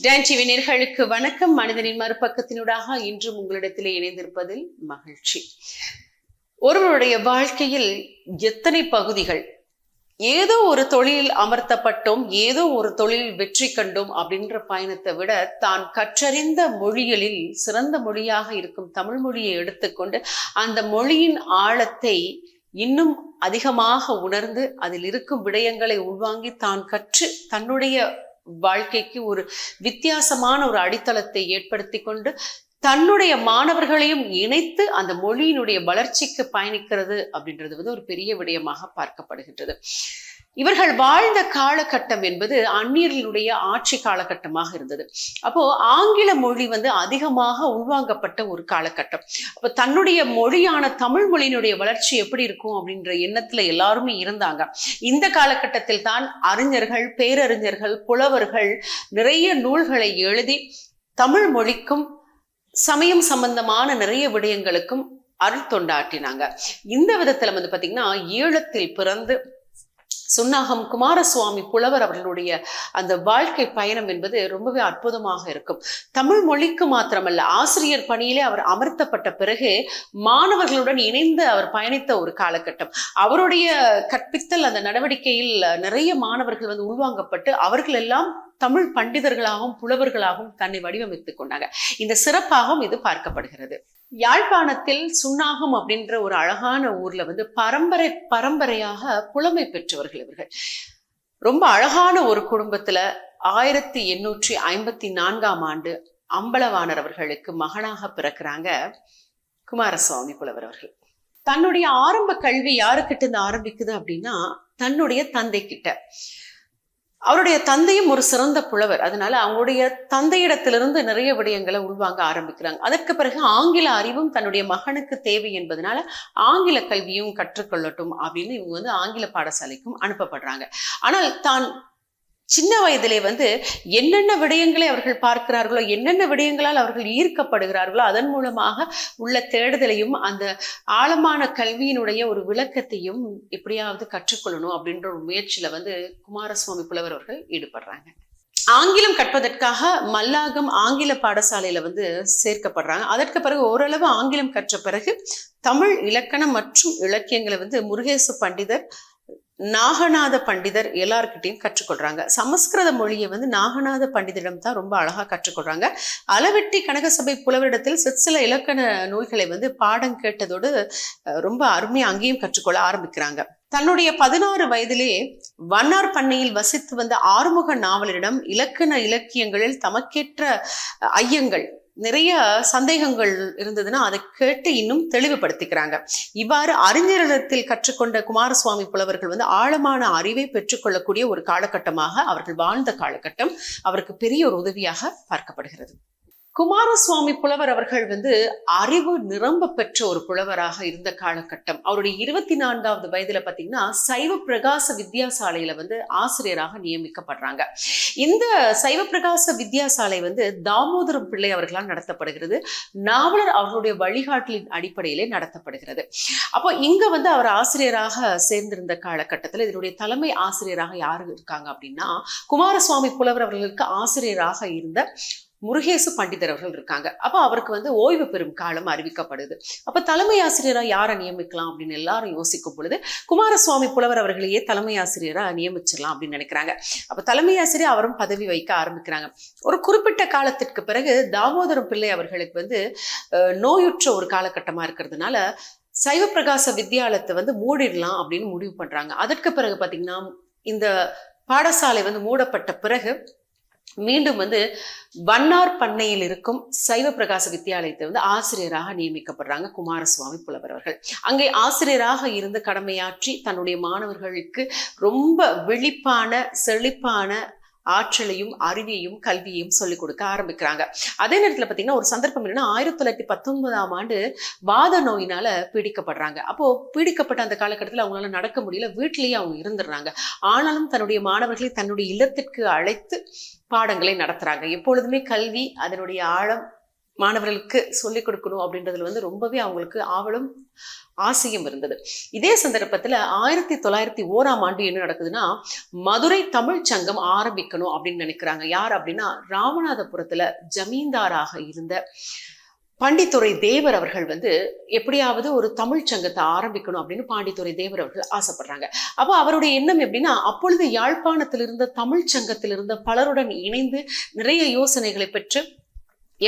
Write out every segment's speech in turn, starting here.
TV நேர்களுக்கு வணக்கம். மனிதனின் மறுபக்கத்தினூடாக இன்றும் உங்களிடத்திலே இணைந்திருப்பதில் மகிழ்ச்சி. ஒருவருடைய வாழ்க்கையில் எத்தனை பகுதிகள் ஏதோ ஒரு தொழிலில் அமர்த்தப்பட்டோம் ஏதோ ஒரு தொழில் வெற்றி கண்டோம் அப்படின்ற பயணத்தை விட தான் கற்றறிந்த மொழிகளில் சிறந்த மொழியாக இருக்கும் தமிழ் மொழியை எடுத்துக்கொண்டு அந்த மொழியின் ஆழத்தை இன்னும் அதிகமாக உணர்ந்து அதில் இருக்கும் விடயங்களை உள்வாங்கி தான் கற்று தன்னுடைய வாழ்க்கைக்கு ஒரு வித்தியாசமான ஒரு அடித்தளத்தை ஏற்படுத்தி கொண்டு தன்னுடைய மாணவர்களையும் இணைத்து அந்த மொழியினுடைய வளர்ச்சிக்கு பயணிக்கிறது அப்படின்றது வந்து ஒரு பெரிய விடயமாக பார்க்கப்படுகின்றது. இவர்கள் வாழ்ந்த காலகட்டம் என்பது அந்நியர்களுடைய ஆட்சி காலகட்டமாக இருந்தது. அப்போ ஆங்கில மொழி வந்து அதிகமாக உள்வாங்கப்பட்ட ஒரு காலகட்டம். அப்போ தன்னுடைய மொழியான தமிழ் மொழியினுடைய வளர்ச்சி எப்படி இருக்கும் அப்படின்ற எண்ணத்துல எல்லாருமே இருந்தாங்க. இந்த காலகட்டத்தில் தான் அறிஞர்கள் பேரறிஞர்கள் புலவர்கள் நிறைய நூல்களை எழுதி தமிழ் மொழிக்கும் சமயம் சம்பந்தமான நிறைய விடயங்களுக்கும் அருள் தொண்டாட்டினாங்க இந்த விதத்துல வந்து பாத்தீங்கன்னா ஈழத்தில் பிறந்து சுன்னாகம் குமாரசுவாமி புலவர் அவர்களுடைய அந்த வாழ்க்கை பயணம் என்பது ரொம்பவே அற்புதமாக இருக்கும். தமிழ் மொழிக்கு மாத்திரமல்ல ஆசிரியர் பணியிலே அவர் அமர்த்தப்பட்ட பிறகு மாணவர்களுடன் இணைந்து அவர் பயணித்த ஒரு காலகட்டம். அவருடைய கற்பித்தல் அந்த நடவடிக்கையில் நிறைய மாணவர்கள் வந்து உள்வாங்கப்பட்டு அவர்கள் எல்லாம் தமிழ் பண்டிதர்களாகவும் புலவர்களாகவும் தன்னை வடிவமைத்துக் கொண்டாங்க. இந்த சிறப்பாகவும் இது பார்க்கப்படுகிறது. யாழ்ப்பாணத்தில் சுன்னாகம் அப்படின்ற ஒரு அழகான ஊர்ல வந்து பரம்பரை பரம்பரையாக புலமை பெற்றவர்கள் இவர்கள். ரொம்ப அழகான ஒரு குடும்பத்துல ஆயிரத்தி எண்ணூற்றி ஐம்பத்தி நான்காம் ஆண்டு அம்பலவாணர் அவர்களுக்கு மகனாக பிறக்கிறாங்க குமாரசுவாமி புலவர் அவர்கள். தன்னுடைய ஆரம்ப கல்வி யாருக்கிட்ட இருந்து ஆரம்பிக்குது அப்படின்னா தன்னுடைய தந்தை கிட்ட அவருடைய தந்தையும் ஒரு சிறந்த புலவர். அதனால அவங்களுடைய தந்தையிடத்திலிருந்து நிறைய விடயங்களை உள்வாங்க ஆரம்பிக்கிறாங்க. அதற்கு பிறகு ஆங்கில அறிவும் தன்னுடைய மகனுக்கு தேவை என்பதனால ஆங்கில கல்வியும் கற்றுக்கொள்ளட்டும் அப்படின்னு இவங்க வந்து ஆங்கில பாடசாலைக்கும் அனுப்பப்படுறாங்க. ஆனால் தான் சின்ன வயதிலே வந்து என்னென்ன விடயங்களை அவர்கள் பார்க்கிறார்களோ என்னென்ன விடயங்களால் அவர்கள் ஈர்க்கப்படுகிறார்களோ அதன் மூலமாக உள்ள தேடுதலையும் அந்த ஆழமான கல்வியினுடைய ஒரு விளக்கத்தையும் எப்படியாவது கற்றுக்கொள்ளணும் அப்படின்ற ஒரு முயற்சியில வந்து குமாரசுவாமி புலவர் அவர்கள் ஈடுபடுறாங்க. ஆங்கிலம் கற்பதற்காக மல்லாகம் ஆங்கில பாடசாலையில வந்து சேர்க்கப்படுறாங்க. அதற்கு பிறகு ஓரளவு ஆங்கிலம் கற்ற பிறகு தமிழ் இலக்கணம் மற்றும் இலக்கியங்களை வந்து முருகேசு பண்டிதர் நாகநாத பண்டிதர் எல்லார்கிட்டையும் கற்றுக்கொள்றாங்க. சமஸ்கிருத மொழியை வந்து நாகநாத பண்டிதரிடம் தான் ரொம்ப அழகா கற்றுக்கொள்றாங்க. அளவெட்டி கனகசபை புலவரிடத்தில் சிற்சில இலக்கண நூல்களை வந்து பாடம் கேட்டதோடு அஹ், ரொம்ப அருமையா அங்கேயும் கற்றுக்கொள்ள ஆரம்பிக்கிறாங்க. தன்னுடைய பதினாறு வயதிலே வண்ணார் பண்ணையில் வசித்து வந்த ஆறுமுக நாவலரிடம் இலக்கண இலக்கியங்களில் தமக்கேற்ற ஐயங்கள் நிறைய சந்தேகங்கள் இருந்ததுன்னா அதை கேட்டு இன்னும் தெளிவுபடுத்திக்கிறாங்க. இவ்வாறு அறிஞரிடத்தில் கற்றுக்கொண்ட குமாரசுவாமி புலவர்கள் வந்து ஆழமான அறிவை பெற்றுக்கொள்ளக்கூடிய ஒரு காலகட்டமாக அவர்கள் வாழ்ந்த காலகட்டம் அவருக்கு பெரிய ஒரு உதவியாக பார்க்கப்படுகிறது. குமாரசுவாமி புலவர் அவர்கள் வந்து அறிவு நிரம்ப பெற்ற ஒரு புலவராக இருந்த காலகட்டம். அவருடைய இருபத்தி நான்காவது வயதுல பாத்தீங்கன்னா சைவ பிரகாச வித்யாசாலையில வந்து ஆசிரியராக நியமிக்கப்படுறாங்க. இந்த சைவ பிரகாச வித்யாசாலை வந்து தாமோதரம் பிள்ளை அவர்களால் நடத்தப்படுகிறது. நாவலர் அவர்களுடைய வழிகாட்டலின் அடிப்படையிலே நடத்தப்படுகிறது. அப்போ இங்க வந்து அவர் ஆசிரியராக சேர்ந்திருந்த காலகட்டத்தில் இதனுடைய தலைமை ஆசிரியராக யாரு இருக்காங்க அப்படின்னா குமாரசுவாமி புலவர் அவர்களுக்கு ஆசிரியராக இருந்த முருகேசு பண்டிதர் அவர்கள் இருக்காங்க. அப்போ அவருக்கு வந்து ஓய்வு பெறும் காலம் அறிவிக்கப்படுது. அப்போ தலைமை ஆசிரியராக யாரை நியமிக்கலாம் அப்படின்னு எல்லாரும் யோசிக்கும் பொழுது குமாரசுவாமி புலவர் அவர்களையே தலைமை ஆசிரியராக நியமிச்சிடலாம் அப்படின்னு நினைக்கிறாங்க. அப்போ தலைமை ஆசிரியர் அவரும் பதவி வைக்க ஆரம்பிக்கிறாங்க. ஒரு குறிப்பிட்ட காலத்திற்கு பிறகு தாமோதரம் பிள்ளை அவர்களுக்கு வந்து நோயுற்ற ஒரு காலகட்டமாக இருக்கிறதுனால சைவ பிரகாச வித்யாலயத்தை வந்து மூடிடலாம் அப்படின்னு முடிவு பண்ணுறாங்க அதற்கு பிறகு பார்த்திங்கன்னா இந்த பாடசாலை வந்து மூடப்பட்ட பிறகு மீண்டும் வந்து வண்ணார் பண்ணையில் இருக்கும் சைவ பிரகாச வித்தியாலயத்தை வந்து ஆசிரியராக நியமிக்கப்படுறாங்க குமாரசுவாமி புலவர் அவர்கள். அங்கே ஆசிரியராக இருந்து கடமையாற்றி தன்னுடைய மாணவர்களுக்கு ரொம்ப விழிப்பான செழிப்பான ஆற்றலையும் அறிவியையும் கல்வியையும் சொல்லிக் கொடுக்க ஆரம்பிக்கிறாங்க. அதே நேரத்தில் பார்த்தீங்கன்னா ஒரு சந்தர்ப்பம் என்னன்னா ஆயிரத்தி தொள்ளாயிரத்தி பத்தொன்பதாம் ஆண்டு வாத நோயினால பீடிக்கப்படுறாங்க. அப்போ பீடிக்கப்பட்ட அந்த காலகட்டத்தில் அவங்களால நடக்க முடியல வீட்டிலேயே அவங்க இருந்துடுறாங்க. ஆனாலும் தன்னுடைய மாணவர்களை தன்னுடைய இல்லத்திற்கு அழைத்து பாடங்களை நடத்துறாங்க. எப்பொழுதுமே கல்வி அதனுடைய ஆழம் மாணவர்களுக்கு சொல்லிக் கொடுக்கணும் அப்படின்றதுல வந்து ரொம்பவே அவங்களுக்கு ஆவலும் ஆசையும் இருந்தது. இதே சந்தர்ப்பத்தில் ஆயிரத்தி தொள்ளாயிரத்தி ஓராம் ஆண்டு என்ன நடக்குதுன்னா மதுரை தமிழ் சங்கம் ஆரம்பிக்கணும் அப்படின்னு நினைக்கிறாங்க. யார் அப்படின்னா ராமநாதபுரத்தில் ஜமீன்தாராக இருந்த பாண்டித்துறை தேவர் அவர்கள் வந்து எப்படியாவது ஒரு தமிழ் சங்கத்தை ஆரம்பிக்கணும் அப்படின்னு பாண்டித்துறை தேவர் அவர்கள் ஆசைப்படுறாங்க. அப்போ அவருடைய எண்ணம் எப்படின்னா அப்பொழுது யாழ்ப்பாணத்தில் இருந்த தமிழ் சங்கத்தில் இருந்த பலருடன் இணைந்து நிறைய யோசனைகளை பெற்று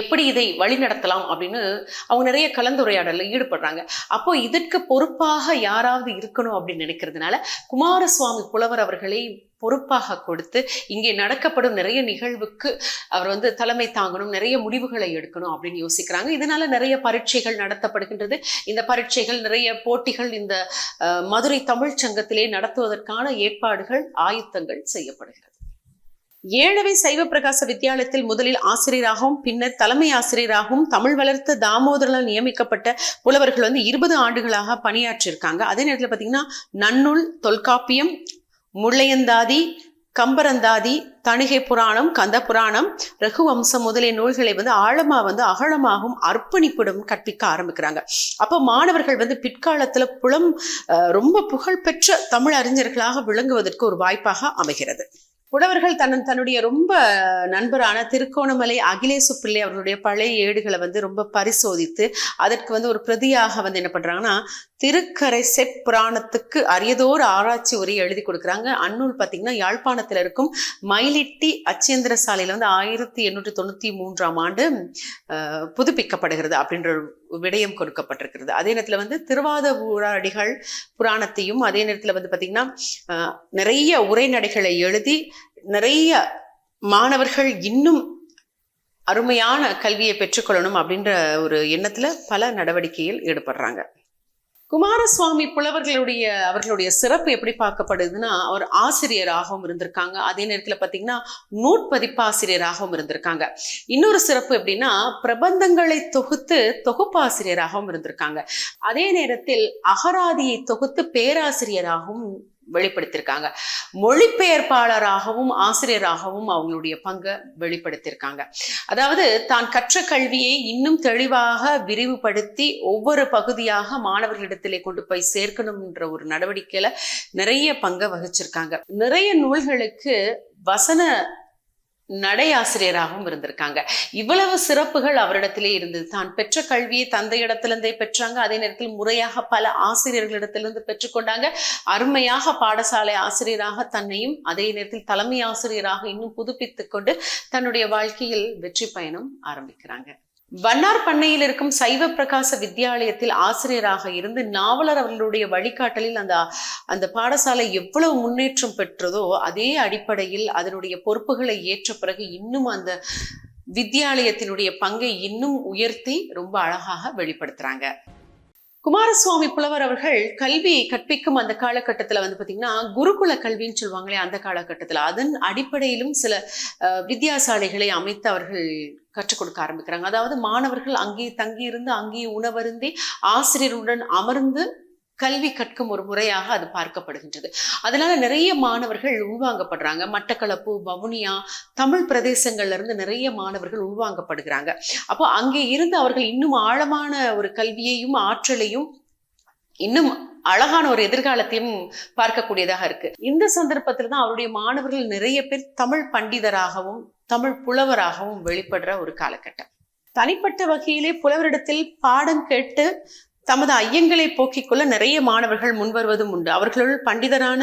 எப்படி இதை வழிநடத்தலாம் அப்படின்னு அவங்க நிறைய கலந்துரையாடலில் ஈடுபடுறாங்க. அப்போ இதற்கு பொறுப்பாக யாராவது இருக்கணும் அப்படின்னு நினைக்கிறதுனால குமாரசுவாமி புலவர் அவர்களை பொறுப்பாக கொடுத்து இங்கே நடக்கப்படும் நிறைய நிகழ்வுக்கு அவர் வந்து தலைமை தாங்கணும் நிறைய முடிவுகளை எடுக்கணும் அப்படின்னு யோசிக்கிறாங்க. இதனால நிறைய பரீட்சைகள் நடத்தப்படுகின்றது. இந்த பரீட்சைகள் நிறைய போட்டிகள் இந்த மதுரை தமிழ்ச்சங்கத்திலே நடத்துவதற்கான ஏற்பாடுகள் ஆயுத்தங்கள் செய்யப்படுகிறது. ஏழவை சைவ பிரகாச வித்தியாலயத்தில் முதலில் ஆசிரியராகவும் பின்னர் தலைமை ஆசிரியராகவும் தமிழ் வளர்த்த தாமோதரனால் நியமிக்கப்பட்ட புலவர்கள் வந்து இருபது ஆண்டுகளாக பணியாற்றியிருக்காங்க. அதே நேரத்தில் பார்த்தீங்கன்னா நன்னூல் தொல்காப்பியம் முள்ளையந்தாதி கம்பரந்தாதி தணிகை புராணம் கந்த புராணம் ரகுவம்சம் முதலிய நூல்களை வந்து ஆழமாக வந்து அகலமாகவும் அர்ப்பணிப்பிடம் கற்பிக்க ஆரம்பிக்கிறாங்க. அப்போ மாணவர்கள் வந்து பிற்காலத்தில் புலம் ரொம்ப புகழ்பெற்ற தமிழ் அறிஞர்களாக விளங்குவதற்கு ஒரு வாய்ப்பாக அமைகிறது. புலவர்கள் தன் தன்னுடைய ரொம்ப நண்பரான திருக்கோணமலை அகிலேசு பிள்ளை அவர்களுடைய பழைய ஏடுகளை வந்து ரொம்ப பரிசோதித்து அதற்கு வந்து ஒரு பிரதியாக வந்து என்ன பண்றாங்கன்னா திருக்கரை செப்புராணத்துக்கு அரியதோர் ஆராய்ச்சி உரையை எழுதி கொடுக்குறாங்க. அந்நூல் பார்த்தீங்கன்னா யாழ்ப்பாணத்தில் இருக்கும் மயிலிட்டி அச்சேந்திர சாலையில் வந்து ஆயிரத்தி எண்ணூற்றி தொண்ணூற்றி மூன்றாம் ஆண்டு புதுப்பிக்கப்படுகிறது அப்படின்ற விடயம் கொடுக்கப்பட்டிருக்கிறது. அதே நேரத்தில் வந்து திருவாத ஊராடிகள் புராணத்தையும் அதே நேரத்தில் வந்து பார்த்திங்கன்னா நிறைய உரைநடைகளை எழுதி நிறைய மாணவர்கள் இன்னும் அருமையான கல்வியை பெற்றுக்கொள்ளணும் அப்படின்ற ஒரு எண்ணத்தில் பல நடவடிக்கையில் ஈடுபடுறாங்க. குமாரசுவாமி புலவர்களுடைய அவர்களுடைய சிறப்பு எப்படி பார்க்கப்படுதுன்னா அவர் ஆசிரியராகவும் இருந்திருக்காங்க. அதே நேரத்தில் பார்த்தீங்கன்னா நூற்பதிப்பாசிரியராகவும் இருந்திருக்காங்க. இன்னொரு சிறப்பு எப்படின்னா பிரபந்தங்களை தொகுத்து தொகுப்பாசிரியராகவும் இருந்திருக்காங்க. அதே நேரத்தில் அகராதியை தொகுத்து பேராசிரியராகவும் வெளிப்படுத்தியிருக்காங்க மொழிபெயர்ப்பாளராகவும் ஆசிரியராகவும் அவங்களுடைய பங்கை வெளிப்படுத்தியிருக்காங்க அதாவது தான் கற்ற கல்வியை இன்னும் தெளிவாக விரிவுபடுத்தி ஒவ்வொரு பகுதியாக மாணவர்களிடத்திலே கொண்டு போய் சேர்க்கணும்ன்ற ஒரு நடவடிக்கையில நிறைய பங்கை வகிச்சிருக்காங்க. நிறைய நூல்களுக்கு வசன நடை ஆசிரியராகவும் இருந்திருக்காங்க. இவ்வளவு சிறப்புகள் அவரிடத்திலே இருந்தது. தான் பெற்ற கல்வியை தந்தையிடத்திலிருந்தே பெற்றாங்க. அதே நேரத்தில் முறையாக பல ஆசிரியர்களிடத்திலிருந்து பெற்றுக்கொண்டாங்க அருமையாக பாடசாலை ஆசிரியராக தன்னையும் அதே நேரத்தில் தலைமை ஆசிரியராக இன்னும் புதுப்பித்துக் கொண்டு தன்னுடைய வாழ்க்கையில் வெற்றி பயணம் ஆரம்பிக்கிறாங்க. வண்ணார் பண்ணையில் இருக்கும் சைவ பிரகாச வித்யாலயத்தில் ஆசிரியராக இருந்து நாவலர் அவர்களுடைய வழிகாட்டலில் அந்த அந்த பாடசாலை எவ்வளவு முன்னேற்றம் பெற்றதோ அதே அடிப்படையில் அதனுடைய பொறுப்புகளை ஏற்ற பிறகு இன்னும் அந்த வித்யாலயத்தினுடைய பங்கை இன்னும் உயர்த்தி ரொம்ப அழகாக வெளிப்படுத்துறாங்க. குமாரசுவாமி புலவர் அவர்கள் கல்வி கற்பிக்கும் அந்த காலகட்டத்தில் வந்து பார்த்தீங்கன்னா குருகுல கல்வின்னு சொல்லுவாங்களே அந்த காலகட்டத்தில் அதன் அடிப்படையிலும் சில வித்தியாசாலைகளை அமைத்து அவர்கள் கற்றுக் கொடுக்க ஆரம்பிக்கிறாங்க. அதாவது மாணவர்கள் அங்கே தங்கி இருந்து அங்கே உணவருந்தி ஆசிரியருடன் அமர்ந்து கல்வி கற்கும் ஒரு முறையாக அது பார்க்கப்படுகின்றது. அதனால நிறைய மாணவர்கள் உள்வாங்கப்படுறாங்க. மட்டக்களப்பு வவுனியா தமிழ் பிரதேசங்கள்ல இருந்து நிறைய மாணவர்கள் உள்வாங்கப்படுகிறாங்க. அப்போ அங்கே இருந்து அவர்கள் இன்னும் ஆழமான ஒரு கல்வியையும் ஆற்றலையும் இன்னும் அழகான ஒரு எதிர்காலத்தையும் பார்க்கக்கூடியதாக இருக்கு. இந்த சந்தர்ப்பத்தில் தான் அவருடைய மாணவர்கள் நிறைய பேர் தமிழ் பண்டிதராகவும் தமிழ் புலவராகவும் வெளிப்படுற ஒரு காலகட்டம். தனிப்பட்ட வகையிலே புலவரிடத்தில் பாடம் கேட்டு தமது ஐயங்களை போக்கிக் கொள்ள நிறைய மாணவர்கள் முன்வருவதும் உண்டு. அவர்களுள் பண்டிதரான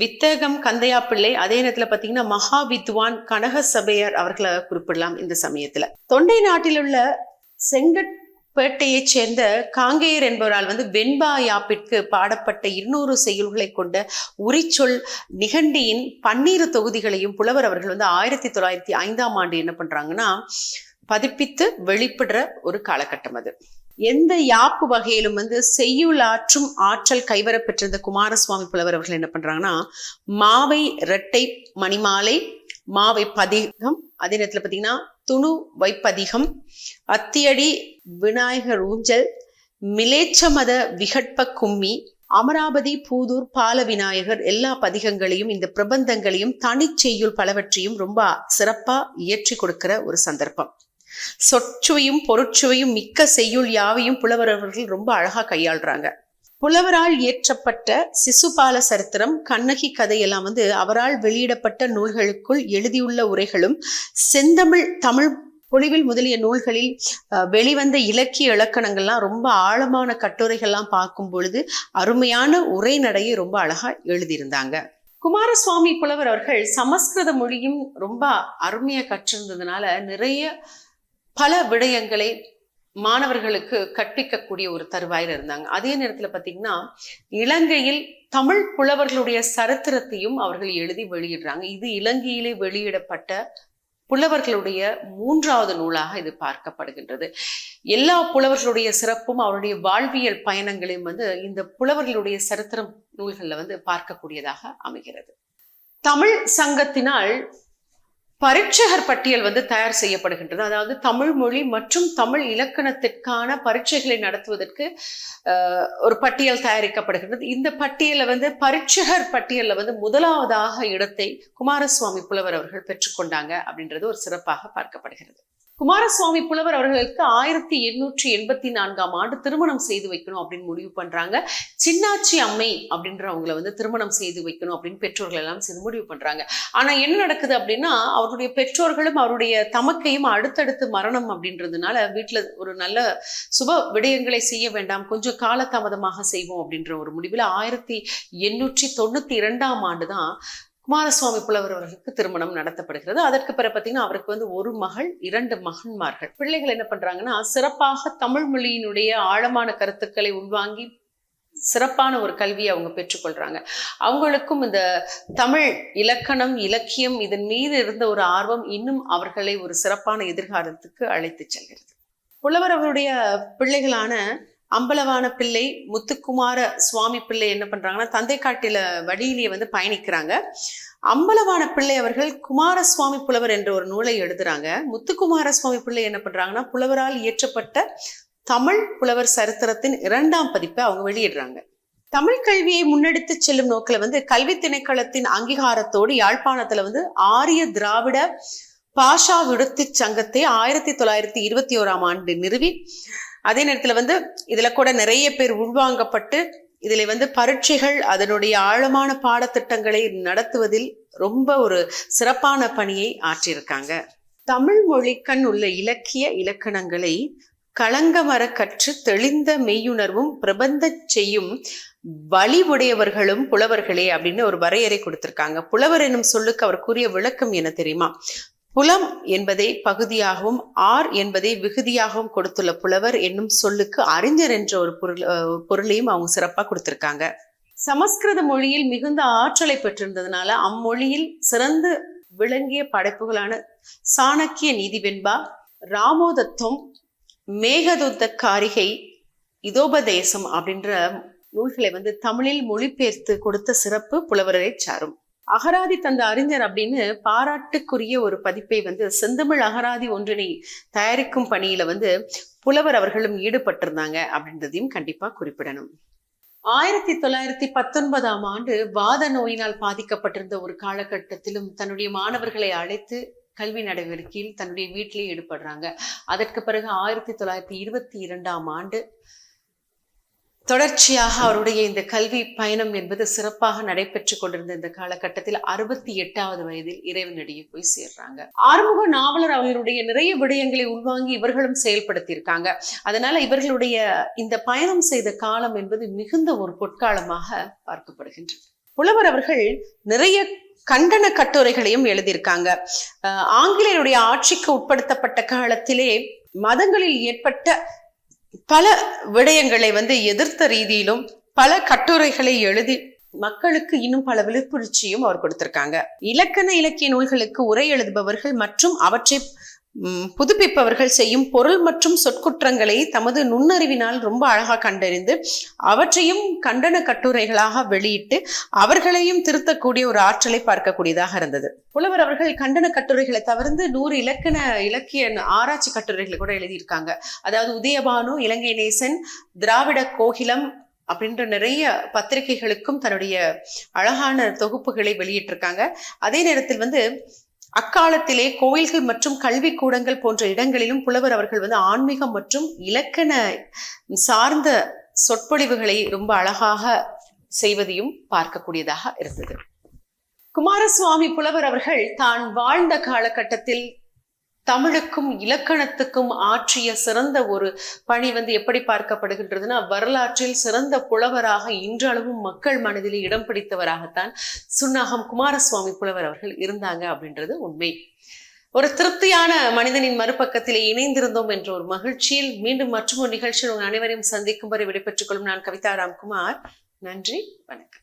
வித்தகம் கந்தையா பிள்ளை அதே நேரத்துல பாத்தீங்கன்னா மகா வித்வான் கனக சபையர் அவர்களை குறிப்பிடலாம் இந்த சமயத்துல. தொண்டை நாட்டில் உள்ள செங்கட்பேட்டையைச் சேர்ந்த காங்கேயர் என்பவரால் வந்து வெண்பா யாப்பிற்கு பாடப்பட்ட இருநூறு செய்யுள்களை கொண்ட உரிச்சொல் நிகண்டியின் பன்னீரு தொகுதிகளையும் புலவர் அவர்கள் வந்து ஆயிரத்தி தொள்ளாயிரத்தி ஐந்தாம் ஆண்டு என்ன பண்றாங்கன்னா பதிப்பித்து வெளிப்படுற ஒரு காலகட்டம் அது. எந்த யாப்பு வகையிலும் வந்து செய்யுளாற்றும் ஆற்றல் கைவரப்பெற்றிருந்த குமாரசுவாமி புலவர் அவர்கள் என்ன பண்றாங்கன்னா மாவை இரட்டை மணிமாலை மாவை பதிகம் அதே நேரத்துல பாத்தீங்கன்னா துணு வைப்பதிகம் அத்தியடி விநாயகர் ஊஞ்சல் மிலேச்சமத விகட்ப கும்மி அமராவதி பூதூர் பால விநாயகர் எல்லா பதிகங்களையும் இந்த பிரபந்தங்களையும் தனிச்செய்யுள் பலவற்றையும் ரொம்ப சிறப்பா இயற்றி கொடுக்கிற ஒரு சந்தர்ப்பம். சொற்சுவையும் பொருட்சுவையும் மிக்க செய்யுள் யாவையும் புலவரவர்கள் ரொம்ப அழகா கையாளுறாங்க. புலவரால் இயற்றப்பட்ட சிசுபால சரித்திரம் கண்ணகி கதையெல்லாம் வந்து அவரால் வெளியிடப்பட்ட நூல்களுக்குள் எழுதியுள்ள உரைகளும் செந்தமிழ் தமிழ் பொழிவில் முதலிய நூல்களில் அஹ், வெளிவந்த இலக்கிய இலக்கணங்கள்லாம் ரொம்ப ஆழமான கட்டுரைகள்லாம் பார்க்கும் பொழுது அருமையான உரைநடையை ரொம்ப அழகா எழுதியிருந்தாங்க. குமாரசுவாமி புலவர் அவர்கள் சமஸ்கிருத மொழியும் ரொம்ப அருமையா கற்றிருந்ததுனால நிறைய பல விடயங்களை மாணவர்களுக்கு கற்பிக்கக்கூடிய ஒரு தருவாயில் இருந்தாங்க. அதே நேரத்தில் பார்த்தீங்கன்னா இலங்கையில் தமிழ் புலவர்களுடைய சரித்திரத்தையும் அவர்கள் எழுதி வெளியிடுறாங்க. இது இலங்கையிலே வெளியிடப்பட்ட புலவர்களுடைய மூன்றாவது நூலாக இது பார்க்கப்படுகின்றது. எல்லா புலவர்களுடைய சிறப்பும் அவருடைய வாழ்வியல் பயணங்களையும் வந்து இந்த புலவர்களுடைய சரித்திரம் நூல்கள்ல வந்து பார்க்கக்கூடியதாக அமைகிறது. தமிழ் சங்கத்தினால் பரீட்சகர் பட்டியல் வந்து தயார் செய்யப்படுகின்றது. அதாவது தமிழ் மொழி மற்றும் தமிழ் இலக்கணத்திற்கான பரீட்சைகளை நடத்துவதற்கு ஒரு பட்டியல் தயாரிக்கப்படுகின்றது. இந்த பட்டியலை வந்து பரீட்சகர் பட்டியலில் வந்து முதலாவதாக இடத்தை குமாரசுவாமி புலவர் அவர்கள் பெற்றுக்கொண்டாங்க அப்படின்றது ஒரு சிறப்பாக பார்க்கப்படுகிறது. குமாரசுவாமி புலவர் அவர்களுக்கு ஆயிரத்தி எண்ணூற்றி எண்பத்தி நான்காம் ஆண்டு திருமணம் செய்து வைக்கணும் அப்படின்னு முடிவு பண்றாங்க. சின்னாச்சி அம்மை அப்படின்றவங்களை வந்து திருமணம் செய்து வைக்கணும் அப்படின்னு பெற்றோர்கள் எல்லாம் சேர்ந்து முடிவு பண்றாங்க. ஆனா என்ன நடக்குது அப்படின்னா அவருடைய பெற்றோர்களும் அவருடைய தமக்கையும் அடுத்தடுத்து மரணம் அப்படின்றதுனால வீட்டுல ஒரு நல்ல சுப விடயங்களை செய்ய வேண்டாம் கொஞ்சம் காலதாமதமாக செய்வோம் அப்படின்ற ஒரு முடிவில் ஆயிரத்தி எண்ணூற்றி தொண்ணூத்தி இரண்டாம் ஆண்டு தான் குமாரசுவாமி புலவர் அவர்களுக்கு திருமணம் நடத்தப்படுகிறது. அதற்கு பிறகு பார்த்தீங்கன்னா அவருக்கு வந்து ஒரு மகள் இரண்டு மகன்மார்கள். பிள்ளைகள் என்ன பண்றாங்கன்னா சிறப்பாக தமிழ் மொழியினுடைய ஆழமான கருத்துக்களை உள்வாங்கி சிறப்பான ஒரு கல்வியை அவங்க பெற்றுக்கொள்றாங்க அவங்களுக்கும் இந்த தமிழ் இலக்கணம் இலக்கியம் இதன் மீது இருந்த ஒரு ஆர்வம் இன்னும் அவர்களை ஒரு சிறப்பான எதிர்காலத்துக்கு அழைத்து செல்கிறது. புலவர் அவருடைய பிள்ளைகளான அம்பலவான பிள்ளை முத்துக்குமார சுவாமி பிள்ளை என்ன பண்றாங்கன்னா தந்தை காட்டில வழியிலேயே வந்து பயணிக்கிறாங்க. அம்பலவான பிள்ளை அவர்கள் குமாரசுவாமி புலவர் என்ற ஒரு நூலை எழுதுறாங்க. முத்துக்குமார சுவாமி பிள்ளை என்ன பண்றாங்கன்னா புலவரால் இயற்றப்பட்ட தமிழ் புலவர் சரித்திரத்தின் இரண்டாம் பதிப்பை அவங்க வெளியிடுறாங்க. தமிழ் கல்வியை முன்னெடுத்து செல்லும் நோக்கில் வந்து கல்வி திணைக்களத்தின் அங்கீகாரத்தோடு யாழ்ப்பாணத்துல வந்து ஆரிய திராவிட பாஷா விடுத்தி சங்கத்தை ஆயிரத்தி தொள்ளாயிரத்தி இருபத்தி ஓராம் ஆண்டு நிறுவி. அதே நேரத்துல வந்து இதுல கூட நிறைய பேர் உள்வாங்கப்பட்டு இதுல வந்து பரீட்சைகள் அதனுடைய ஆழமான பாடத்திட்டங்களை நடத்துவதில் ரொம்ப ஒரு சிறப்பான பணியை ஆற்றியிருக்காங்க. தமிழ் மொழிக்கண் உள்ள இலக்கிய இலக்கணங்களை களங்கமர கற்று தெளிந்த மெய்யுணர்வும் பிரபந்த செய்யும் வழிவுடையவர்களும் புலவர்களே அப்படின்னு ஒரு வரையறை கொடுத்திருக்காங்க. புலவர் என்னும் சொல்லுக்கு அவர் கூறிய விளக்கம் என்ன தெரியுமா? புலம் என்பதை பகுதியாகவும் ஆர் என்பதை விகுதியாகவும் கொடுத்துள்ள புலவர் என்னும் சொல்லுக்கு அறிஞர் என்ற ஒரு பொருள் பொருளையும் அவங்க சிறப்பாக கொடுத்திருக்காங்க. சமஸ்கிருத மொழியில் மிகுந்த ஆற்றலை பெற்றிருந்ததுனால அம்மொழியில் சிறந்து விளங்கிய படைப்புகளான சாணக்கிய நீதிவெண்பா ராமோதத்தம் மேகதூத்த காரிகை இதோபதேசம் அப்படின்ற நூல்களை வந்து தமிழில் மொழிபெயர்த்து கொடுத்த சிறப்பு புலவரை சாரும். அகராதி தந்த அறிஞர் அப்படின்னு பாராட்டுக்குரிய ஒரு பதிப்பை வந்து செந்தமிழ் அகராதி ஒன்றினை தயாரிக்கும் பணியில வந்து புலவர் அவர்களும் ஈடுபட்டிருந்தாங்க அப்படின்றதையும் கண்டிப்பா குறிப்பிடணும். ஆயிரத்தி தொள்ளாயிரத்தி பத்தொன்பதாம் ஆண்டு வாத நோயினால் பாதிக்கப்பட்டிருந்த ஒரு காலகட்டத்திலும் தன்னுடைய மாணவர்களை அழைத்து கல்வி நடவடிக்கையில் தன்னுடைய வீட்டிலேயே ஈடுபடுறாங்க. அதற்கு பிறகு ஆயிரத்தி தொள்ளாயிரத்தி இருபத்தி இரண்டாம் ஆண்டு தொடர்ச்சியாக அவருடைய இந்த கல்வி பயணம் என்பது சிறப்பாக நடைபெற்று கொண்டிருந்த இந்த காலகட்டத்தில் அறுபத்தி எட்டாவது வயதில் இறைவனடியே போய் சேர்றாங்க. ஆறுமுக நாவலர் அவர்களுடைய நிறைய விடயங்களை உள்வாங்கி இவர்களும் செயல்படுத்தியிருக்காங்க. அதனால இவர்களுடைய இந்த பயணம் செய்த காலம் என்பது மிகுந்த ஒரு பொற்காலமாக பார்க்கப்படுகின்றது. புலவர் அவர்கள் நிறைய கண்டன கட்டுரைகளையும் எழுதியிருக்காங்க. ஆங்கிலேயருடைய ஆட்சிக்கு உட்படுத்தப்பட்ட காலத்திலே மதங்களில் ஏற்பட்ட பல விடயங்களை வந்து எதிர்த்த ரீதியிலும் பல கட்டுரைகளை எழுதி மக்களுக்கு இன்னும் பல விழிப்புணர்ச்சியும் அவர் கொடுத்திருக்காங்க. இலக்கண இலக்கிய நூல்களுக்கு உரை எழுதுபவர்கள் மற்றும் அவற்றை புதுப்பிப்பவர்கள் செய்யும் பொருள் மற்றும் சொற்குற்றங்களை தமது நுண்ணறிவினால் ரொம்ப அழகாக கண்டறிந்து அவற்றையும் கண்டன கட்டுரைகளாக வெளியிட்டு அவர்களையும் திருத்தக்கூடிய ஒரு ஆற்றலை பார்க்கக்கூடியதாக இருந்தது. புலவர் அவர்கள் கண்டன கட்டுரைகளை தவிர்த்து நூறு இலக்கண இலக்கிய ஆராய்ச்சி கட்டுரைகளை கூட எழுதியிருக்காங்க. அதாவது உதயபானு இலங்கை நேசன் திராவிட கோகிலம் அப்படின்ற நிறைய பத்திரிகைகளுக்கும் தன்னுடைய அழகான தொகுப்புகளை வெளியிட்டிருக்காங்க. அதே நேரத்தில் வந்து அக்காலத்திலே கோயில்கள் மற்றும் கல்வி கூடங்கள் போன்ற இடங்களிலும் புலவர் அவர்கள் வந்து ஆன்மீகம் மற்றும் இலக்கண சார்ந்த சொற்பொழிவுகளை ரொம்ப அழகாக செய்வதையும் பார்க்கக்கூடியதாக இருந்தது. குமாரசுவாமி புலவர் அவர்கள் தான் வாழ்ந்த காலகட்டத்தில் தமிழுக்கும் இலக்கணத்துக்கும் ஆற்றிய சிறந்த ஒரு பணி வந்து எப்படி பார்க்கப்படுகின்றதுன்னா வரலாற்றில் சிறந்த புலவராக இன்றளவும் மக்கள் மனதிலே இடம் பிடித்தவராகத்தான் சுன்னாகம் குமாரசுவாமி புலவர் அவர்கள் இருந்தாங்க அப்படின்றது உண்மை. ஒரு திருப்தியான மனிதனின் மறுபக்கத்திலே இணைந்திருந்தோம் என்ற ஒரு மகிழ்ச்சியில் மீண்டும் மற்றும் ஒரு நிகழ்ச்சியில் உங்கள் அனைவரையும் சந்திக்கும் வரை விடைபெற்றுக் கொள்ளும் நான் கவிதா ராம்குமார். நன்றி வணக்கம்.